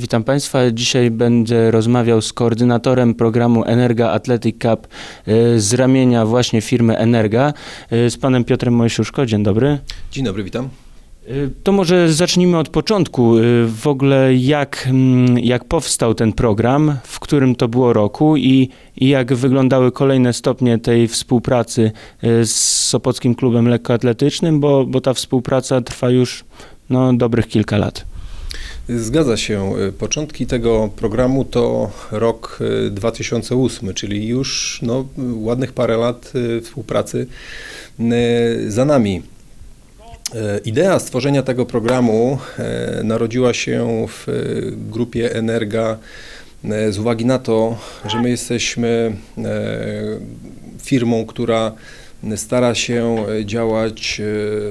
Witam Państwa. Dzisiaj będę rozmawiał z koordynatorem programu Energa Athletic Cup e, z ramienia właśnie firmy Energa, e, z panem Piotrem Mojszuszko. Dzień dobry. Dzień dobry, witam. E, To może zacznijmy od początku. W ogóle jak, mm, jak powstał ten program, w którym to było roku i, i jak wyglądały kolejne stopnie tej współpracy z Sopockim Klubem Lekkoatletycznym, bo, bo ta współpraca trwa już no, dobrych kilka lat. Zgadza się. Początki tego programu to rok y, 2008, czyli już no, ładnych parę lat y, współpracy y, za nami. Idea stworzenia tego programu narodziła się w grupie Energa z uwagi na to, że my jesteśmy firmą, która stara się działać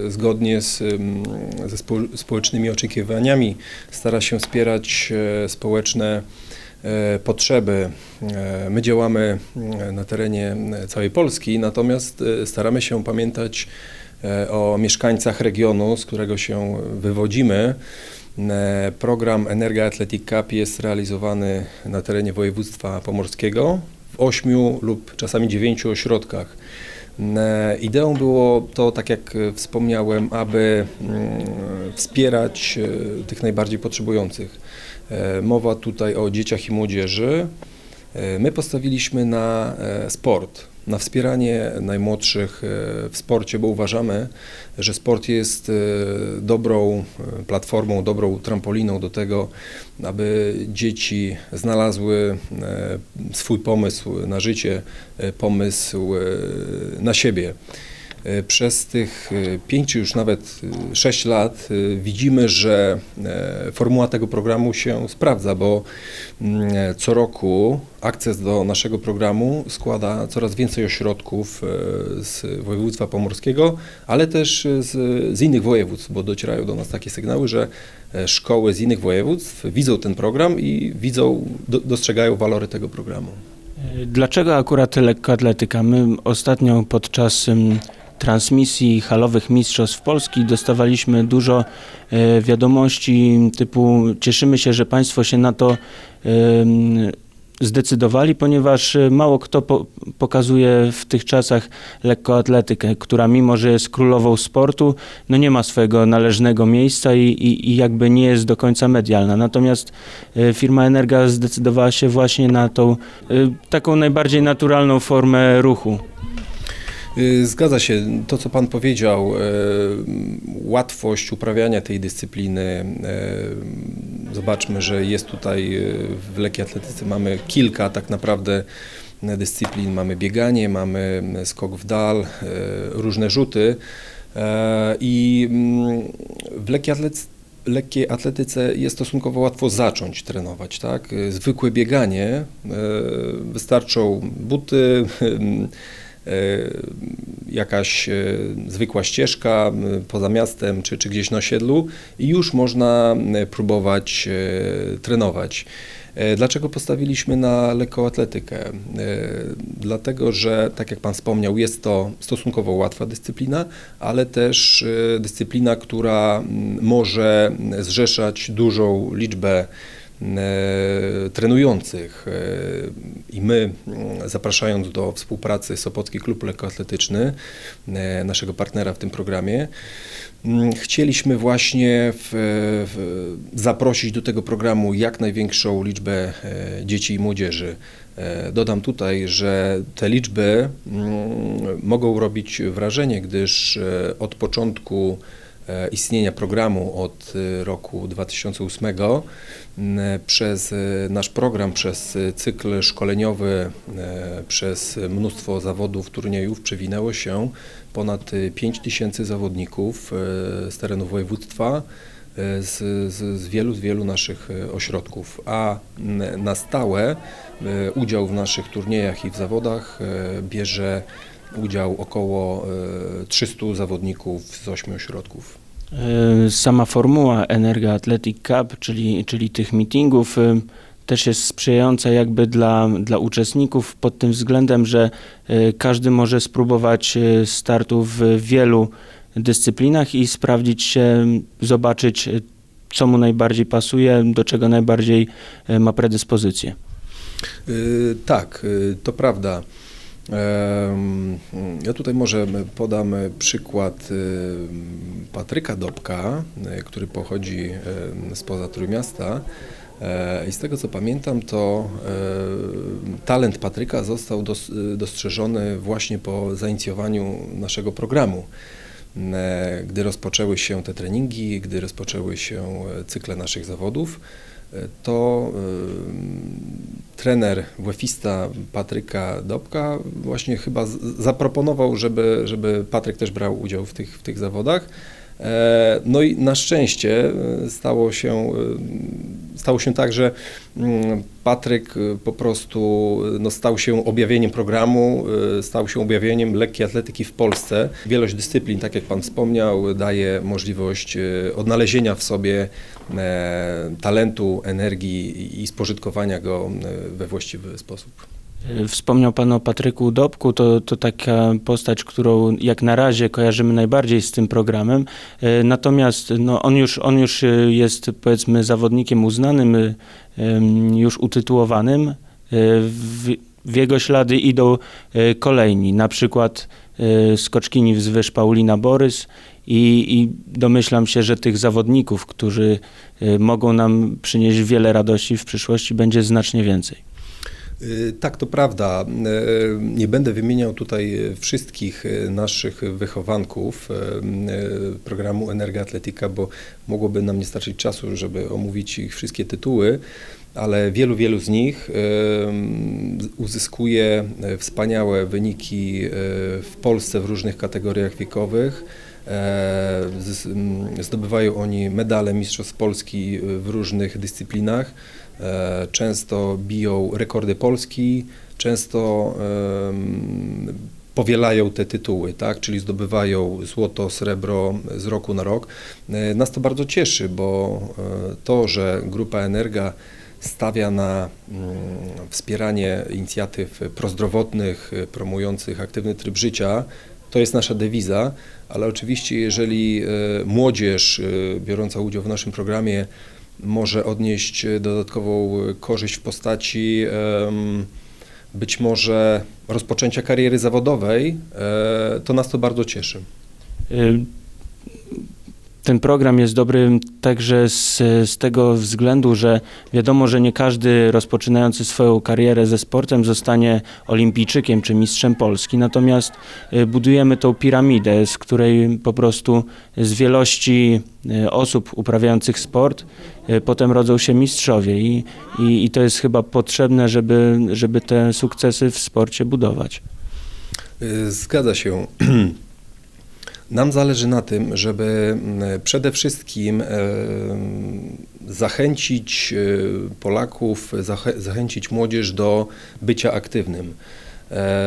e, zgodnie z, ze spo- społecznymi oczekiwaniami, stara się wspierać e, społeczne e, potrzeby. E, My działamy na terenie e, całej Polski, natomiast e, staramy się pamiętać e, o mieszkańcach regionu, z którego się wywodzimy. E, Program Energia Athletic Cup jest realizowany na terenie województwa pomorskiego w ośmiu lub czasami dziewięciu ośrodkach. E, Ideą było to, tak jak e, wspomniałem, aby mm, wspierać e, tych najbardziej potrzebujących. Mowa tutaj o dzieciach i młodzieży. My postawiliśmy na sport, na wspieranie najmłodszych e, w sporcie, bo uważamy, że sport jest e, dobrą e, platformą, dobrą trampoliną do tego, aby dzieci znalazły swój pomysł na życie, pomysł na siebie. E, Przez tych e, pięć czy już nawet e, sześć lat widzimy, że formuła tego programu się sprawdza, bo mm, co roku akces do naszego programu składa coraz więcej ośrodków z województwa pomorskiego, ale też z, z innych województw, bo docierają do nas takie sygnały, że szkoły z innych województw widzą ten program i widzą, do, dostrzegają walory tego programu. Dlaczego akurat lekkoatletyka? My ostatnio podczas transmisji halowych Mistrzostw Polski dostawaliśmy dużo e, wiadomości typu cieszymy się, że Państwo się na to ym, zdecydowali, ponieważ e, mało kto po, pokazuje w tych czasach lekkoatletykę, która mimo, że jest królową sportu, no nie ma swojego należnego miejsca i, i, i jakby nie jest do końca medialna. Natomiast e, firma Energa zdecydowała się właśnie na tą e, taką najbardziej naturalną formę ruchu. Y, Zgadza się. To, co Pan powiedział, e, łatwość uprawiania tej dyscypliny. e, Zobaczmy, że jest tutaj w lekkiej atletyce mamy kilka tak naprawdę dyscyplin. Mamy bieganie, mamy skok w dal, różne rzuty. I mm, w lekkiej atletyce lekkiej atletyce jest stosunkowo łatwo zacząć trenować, tak? Zwykłe bieganie, wystarczą buty, e, jakaś e, zwykła ścieżka poza miastem czy, czy gdzieś na osiedlu i już można e, próbować e, trenować. E, Dlaczego postawiliśmy na lekkoatletykę? E, Dlatego, że tak jak Pan wspomniał, jest to stosunkowo łatwa dyscyplina, ale też e, dyscyplina, która może zrzeszać dużą liczbę e, trenujących e, i my mm, zapraszając do współpracy Sopocki Klub Lekkoatletyczny, e, naszego partnera w tym programie, mm, chcieliśmy właśnie w, w, zaprosić do tego programu jak największą liczbę e, dzieci i młodzieży. E, Dodam tutaj, że te liczby mm, mogą robić wrażenie, gdyż e, od początku e, istnienia programu od e, roku 2008 m, przez e, nasz program, przez e, cykl szkoleniowy, e, przez mnóstwo zawodów, turniejów przewinęło się ponad 5 tysięcy zawodników e, z terenów województwa e, z, z, z wielu, z wielu naszych e, ośrodków, a na stałe e, udział w naszych turniejach i w zawodach e, bierze udział około e, 300 zawodników z 8 ośrodków. E, Sama formuła Energa Athletic Cup, czyli, czyli tych meetingów, e, też jest sprzyjająca jakby dla, dla uczestników pod tym względem, że e, każdy może spróbować e, startu w wielu dyscyplinach i sprawdzić się, zobaczyć e, co mu najbardziej pasuje, do czego najbardziej e, ma predyspozycję. Y, Tak, to prawda. Ja tutaj może podam przykład y, Patryka Dobka, y, który pochodzi y, spoza Trójmiasta. E, I z tego co pamiętam, to e, talent Patryka został dos, dostrzeżony właśnie po zainicjowaniu naszego programu. E, Gdy rozpoczęły się te treningi, gdy rozpoczęły się cykle naszych zawodów, to e, trener WF-ista Patryka Dobka właśnie chyba zaproponował, żeby, żeby Patryk też brał udział w tych, w tych zawodach. E, No i na szczęście e, stało się, e, stało się tak, że mm, Patryk e, po prostu e, no, stał się objawieniem programu, e, stał się objawieniem lekkiej atletyki w Polsce. Wielość dyscyplin, tak jak Pan wspomniał, daje możliwość odnalezienia w sobie e, talentu, energii i- spożytkowania go we właściwy sposób. E, Wspomniał Pan o Patryku Dobku, to, to taka postać, którą jak na razie kojarzymy najbardziej z tym programem. E, Natomiast no, on, już, on już e, jest powiedzmy zawodnikiem uznanym, już utytułowanym. W, w jego ślady idą kolejni, na przykład skoczkini wzwyż Paulina Borys i, i domyślam się, że tych zawodników, którzy mogą nam przynieść wiele radości w przyszłości będzie znacznie więcej. Y, Tak, to prawda. Y, Nie będę wymieniał tutaj y, wszystkich naszych wychowanków programu Energia Atletika, bo mogłoby nam nie starczyć czasu, żeby omówić ich wszystkie tytuły, ale wielu, wielu z nich uzyskuje wspaniałe wyniki w Polsce w różnych kategoriach wiekowych. E, z- m, Zdobywają oni medale Mistrzostw Polski w różnych dyscyplinach. E, Często biją rekordy Polski, często powielają te tytuły, tak? czyli zdobywają złoto, srebro z roku na rok. E, Nas to bardzo cieszy, bo e, to, że Grupa Energa stawia na mm, wspieranie inicjatyw prozdrowotnych, promujących aktywny tryb życia, to jest nasza dewiza, ale oczywiście jeżeli młodzież biorąca udział w naszym programie może odnieść e, dodatkową e, korzyść w postaci być może rozpoczęcia kariery zawodowej, e, to nas to bardzo cieszy. Ten program jest dobry także z, z tego względu, że wiadomo, że nie każdy rozpoczynający swoją karierę ze sportem zostanie olimpijczykiem czy mistrzem Polski. Natomiast y, budujemy tą piramidę, z której po prostu z wielości y, osób uprawiających sport y, potem rodzą się mistrzowie i, i, i to jest chyba potrzebne, żeby, żeby te sukcesy w sporcie budować. Zgadza się. Nam zależy na tym, żeby mm, przede wszystkim em, zachęcić y, Polaków, zachę- zachęcić młodzież do bycia aktywnym. E,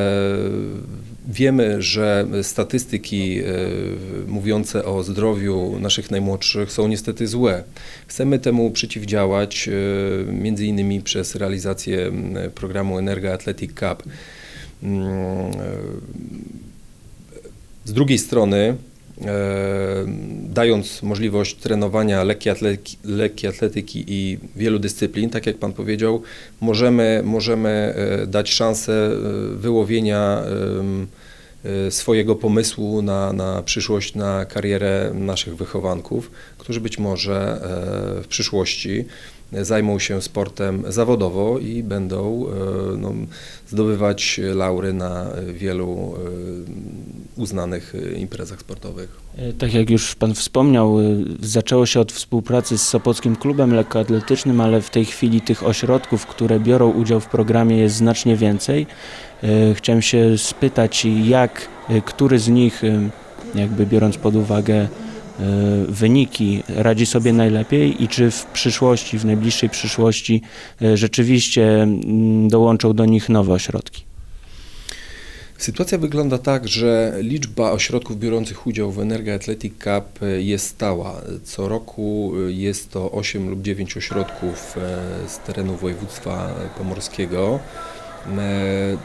Wiemy, że statystyki e, mówiące o zdrowiu naszych najmłodszych są niestety złe. Chcemy temu przeciwdziałać e, między innymi przez realizację m, programu Energa Athletic Cup. Z drugiej strony, e, dając możliwość trenowania lekkiej atletyki, lekkiej atletyki i wielu dyscyplin, tak jak Pan powiedział, możemy, możemy e, dać szansę e, wyłowienia swojego pomysłu na, na przyszłość, na karierę naszych wychowanków, którzy być może w przyszłości zajmą się sportem zawodowo i będą no, zdobywać laury na wielu uznanych e, imprezach sportowych. E, Tak jak już Pan wspomniał, y, zaczęło się od współpracy z Sopockim Klubem Lekkoatletycznym, ale w tej chwili tych ośrodków, które biorą udział w programie jest znacznie więcej. E, Chciałem się spytać, jak, y, który z nich, y, jakby biorąc pod uwagę y, wyniki, radzi sobie najlepiej i czy w przyszłości, w najbliższej przyszłości y, rzeczywiście mm, dołączą do nich nowe ośrodki. Sytuacja wygląda tak, że liczba ośrodków biorących udział w Energa Athletic Cup e, jest stała. Co roku e, jest to 8 lub 9 ośrodków e, z terenu województwa pomorskiego.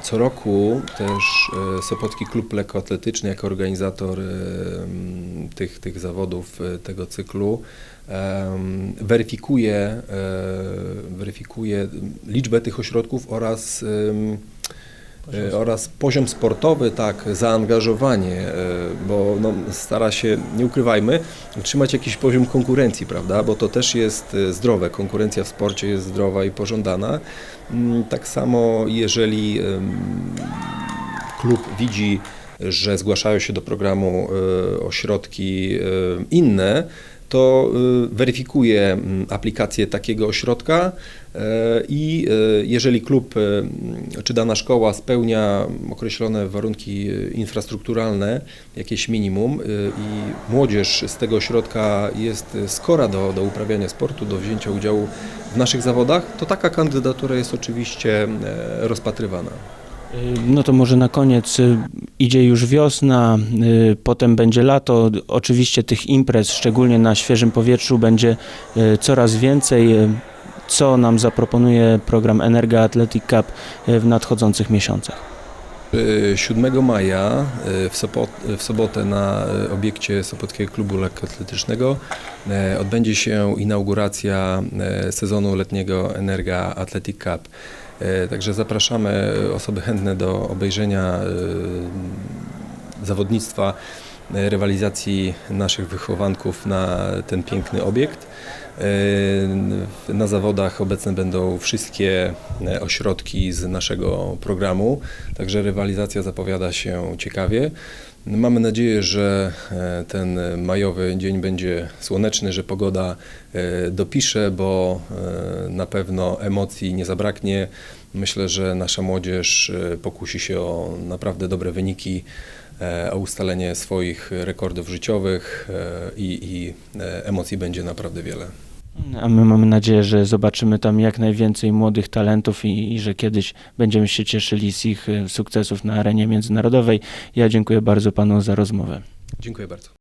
Co roku też Sopocki Klub Lekkoatletyczny jako organizator tych, tych zawodów, tego cyklu weryfikuje, weryfikuje liczbę tych ośrodków oraz e, oraz poziom sportowy, tak, zaangażowanie, e, bo no, stara się, nie ukrywajmy, utrzymać jakiś poziom konkurencji, prawda, bo to też jest e, zdrowe, konkurencja w sporcie jest zdrowa i pożądana. Mm, Tak samo jeżeli klub widzi, że zgłaszają się do programu ośrodki inne, to e, weryfikuje mm, aplikację takiego ośrodka e, i e, jeżeli klub czy dana szkoła spełnia określone warunki infrastrukturalne, jakieś minimum i młodzież z tego ośrodka jest skora do, do uprawiania sportu, do wzięcia udziału w naszych zawodach, to taka kandydatura jest oczywiście rozpatrywana. Y, No to może na koniec y, idzie już wiosna, y, potem będzie lato. Oczywiście tych imprez, szczególnie na świeżym powietrzu, będzie coraz więcej. Co nam zaproponuje program Energa Athletic Cup w nadchodzących miesiącach? Y, 7 maja w, w sobotę na obiekcie Sopockiego Klubu Lekkoatletycznego odbędzie się inauguracja sezonu letniego Energa Athletic Cup. Y, Także zapraszamy osoby chętne do obejrzenia y, zawodnictwa, y, rywalizacji naszych wychowanków na ten piękny obiekt. Na zawodach obecne będą wszystkie e, ośrodki z naszego programu, także rywalizacja zapowiada się ciekawie. Mamy nadzieję, że e, ten majowy dzień będzie słoneczny, że pogoda e, dopisze, bo e, na pewno emocji nie zabraknie. Myślę, że nasza młodzież pokusi się o naprawdę dobre wyniki, o ustalenie swoich rekordów życiowych i, i emocji będzie naprawdę wiele. A my mamy nadzieję, że zobaczymy tam jak najwięcej młodych talentów i, i że kiedyś będziemy się cieszyli z ich y, sukcesów na arenie międzynarodowej. Ja dziękuję bardzo panu za rozmowę. Dziękuję bardzo.